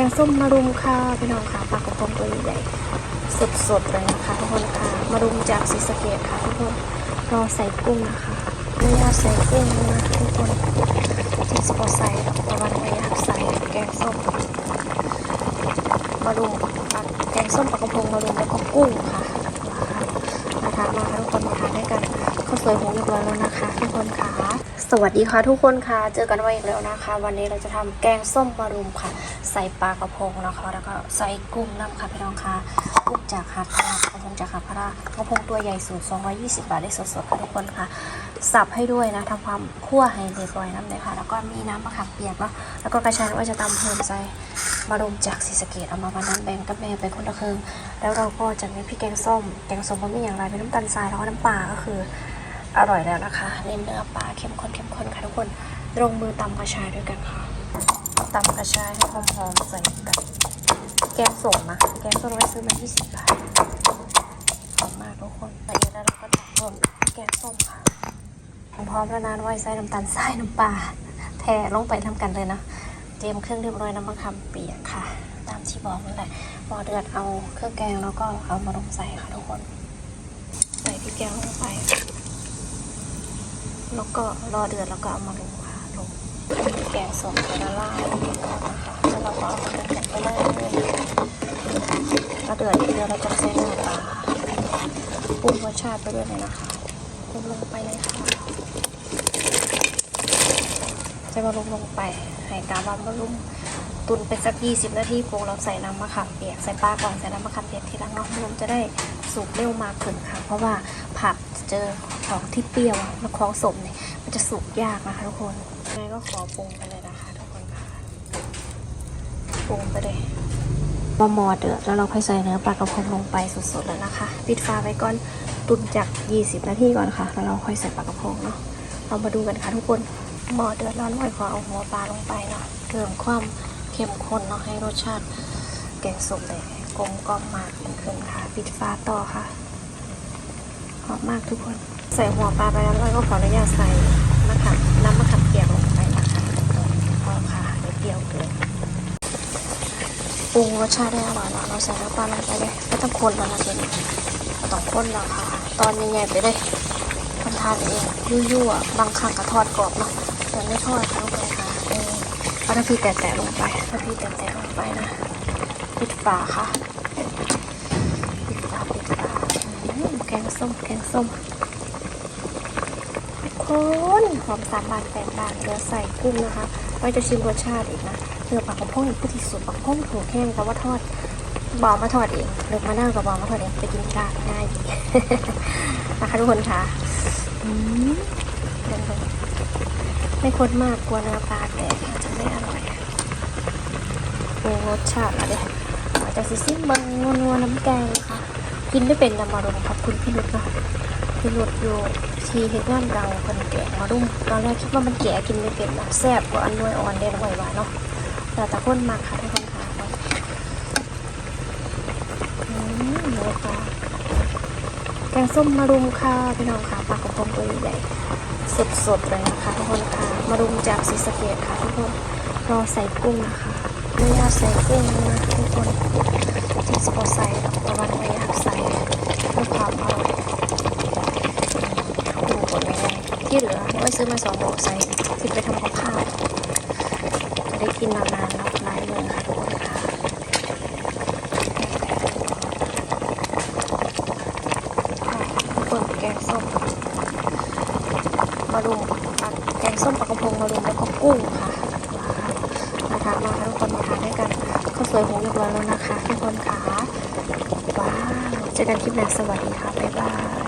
กงส้มมารุมค่ะพี่น้องค่ะปลากระพงตัวใหญ่สดๆเลยนะคะทุกคนค่ะมารุมจากศรีสะเกดค่ะทุกคนรอใส่กุ้งนะคะไม่อยากใส่กุ้งนะทุกคนที่สปอใส่ต่วันไม่อยากใส่แกงส้มมารุมแกงส้มปลากระพงมารุมแล้วก็กุ้งค่ะนะคะมาทุกคนมาทานด้วยกัน ข้าวสวยหงเรียบร้อยแล้วนะคะ ทุกคนค่ะ สวัสดีค่ะทุกคนค่ะ เจอกันไว้อีกแล้วนะคะ วันนี้เราจะทำแกงส้มมารุมค่ะ ใส่ปลากระพงนะคะ แล้วก็ใส่กุ้งน้ำค่ะพี่น้องค่ะ กุ้งจากหาดพระกระพงจากหาดพระรากระพงตัวใหญ่สูง220 บาทได้สดๆค่ะทุกคนค่ะ สับให้ด้วยนะทำความคั่วให้เรียบร้อยน้ำเลยค่ะ แล้วก็มีน้ำมะขามเปียกเนาะ แล้วก็กระชายว่าจะตำเพิ่มใส่มารุมจากศรีสเกดเอามาวันนั้นแบ่งกับแม่ไปคนละครึ่งแล้วเราก็จะมีพริกแกงส้ม แกงส้มมันมีอย่างไรเป็นน้ำตาลทรายแล้วก็น้ำปลาก็คือ อร่อยแล้วนะคะเน้นเนื้อปลาเข้มข้นเข้มข้นค่ะทุกคนลงมือตำกระชายด้วยกันค่ะตำกระชายให้หอมๆใส่กับแกงส้มนะแกงส้มไว้ซื้อมา20บาทหอมมากทุกคนละเอียดแล้วเราก็จะรวมแกงส้มค่ะพร้อมแล้วนานไว้ใส่น้ำตาลทรายน้ำปลาแทลงไปทำกันเลยนะเตรียมเครื่องเรียบร้อยน้ำมะขามเปียกค่ะ ตามที่บอกนั่นแหละพอเดือดเอาเครื่องแกงแล้วก็เอามาลงใส่ค่ะทุกคน ใส่พริกแกงลง แล้วก็รอเดือดแล้วก็เอามาลงค่ะลงแกงส้มไปละลายนะคะแล้วเราก็เอามาเดือดไปเลยก็เดือดเดือดแล้วจะใส่เนื้อปลาปรุงรสชาติไปด้วยเลยนะคะปรุงลงไปเลยค่ะจะมาลงลงไปให้กาบามมาลุ่มตุนไปสักยี่สิบนาทีปรุงเราใส่น้ำมะขามเปียกใส่ปลาก่อนใส่น้ำมะขามเปียกทีหลังเนาะมันจะได้ สุกเร็วมากขึ้นค่ะ เพราะว่าผักเจอของที่เปรี้ยวแล้วของสมเนี่ยมันจะสุกยากนะคะทุกคนยังไงก็ขอปรุงไปเลยนะคะทุกคนค่ะปรุงไปเลยพอหมอเดือดแล้วเราค่อยใส่เนื้อปลากระพงลงไปสดๆแล้วนะคะ ปิดฝาไว้ก่อนตุนจาก 20 นาทีก่อนค่ะ แล้วเราค่อยใส่ปลากระพงเนาะเรามาดูกันค่ะทุกคนหมอเดือดแล้วน้อยขอเอาหัวปลาลงไปเนาะเพิ่มความเข้มข้นเนาะให้รสชาติ แกงส้มเลยกลมกล่อมมากยิ่งขึ้นค่ะ ปิดฝาต่อค่ะหอมมากทุกคน ใส่หัวปลาไปแล้วก็ขออนุญาตใส่มะขามน้ำมะขามเปียกลงไปนะคะพอค่ะเดี๋ยวเปรี้ยวเกินปรุงรสชาติได้อร่อยแล้วเราใส่น้ำปลาลงไปเลยไม่ต้องคนแล้วนะทีนี้ต้องคนแล้วค่ะ ตอนใหญ่ๆไปเลยทำทานเองยั่วๆบางครั้งก็ทอดกรอบเนาะแต่ไม่ทอดค่ะทุกคนค่ะเออเอาน้ำพริกแตะๆลงไปน้ำพริกแตะๆลงไปนะ ปิดฝาค่ะ ปิดฝาปิดฝาแกงส้มแกงส้มคนหอมสามบาทแปดบาทเดี๋ยวใส่กุ้งนะคะไว้จะชิมรสชาติอีกนะเนื้อปลากระพงอีกผู้ที่สุดปลากระพงถูกแห้งแต่ว่าทอดบอมาทอดเองเลือกมานั่งกับบอมาทอดเองไปกินกาง่ายดีนะคะทุกคนค่ะอืมเดี๋ยวๆไม่ข้นมากกลัวเนื้อปลาแตกจจะไม่อร่อยปรุงรสชาติอะไร อาจจะซิซิมเบังนัวน้ำแกงนะคะกินไม่เป็นนำมาลงขอบคุณพี่นุชเนาะพี่นุชอยู่ที่เฮ็ดงานเราคนแก่มาดุ้มตอนแรกคิดว่ามันแก่กินไม่เป็นนะแซ่บกว่าอันน้อยอ่อนเด่นไหวหวานเนาะแต่แต่คนมากค่ะทุกคนค่ะอืมเนื้อปลาแกงส้มมารุมค่ะพี่น้องค่ะปลากระพงตัวใหญ่สดๆเลยนะคะทุกคนค่ะ มารุมจากศรีสเกดค่ะทุกคนรอใส่กุ้งนะคะ ไม่อยากใส่กุ้งนะทุกคนที่สปอร์ใส่แต่วันไม่อยากใส่เพื่อความอร่อยดูผลยังไงที่เหลือไว้ซื้อมาสองโลใส่สิบไปทำกับข้าวจะได้กินนานๆรับหลายมื้อค่ะทุกคนค่ะทุกคนแกงส้มมารุมแกงส้มปลากระพงมารุมแล้วก็กุ้งค่ะ นะคะมาค่ะทุกคนมาทานด้วยกันข้าวสวยหงเรียบร้อยแล้วนะคะทุกคนค่ะว้าวเจอกันคลิปหน้าสวัสดีค่ะบ๊ายบาย